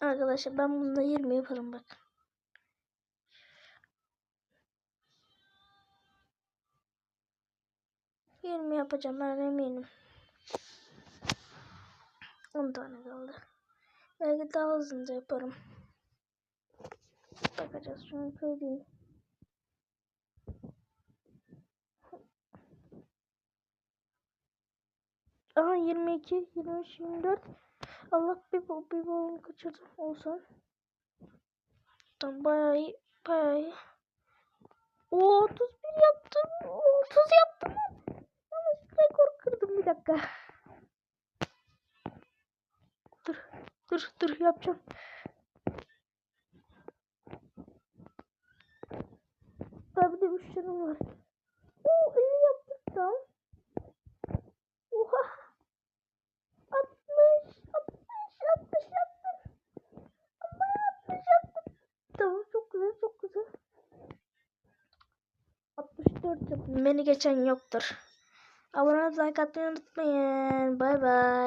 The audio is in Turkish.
Arkadaşlar ben bunda 20 yaparım bak. Yirmi yapacağım ben eminim. 10 tane kaldı. Belki daha hızlıca yaparım. Bakacağız şunu söyleyeyim. Aha 22, 23, 24. Allah bir bir bol kaçırdım olsun. Tamam bayağı iyi, bayağı iyi. Oo 31 yaptım. Oo, 30 yaptım. Ama rekor kırdım bir dakika. Dur, dur, dur yapacağım. Bir de 3 canım var. Oo 50 yaptık Beni geçen yoktur. Abone olmayı, unutmayın. Bay bay.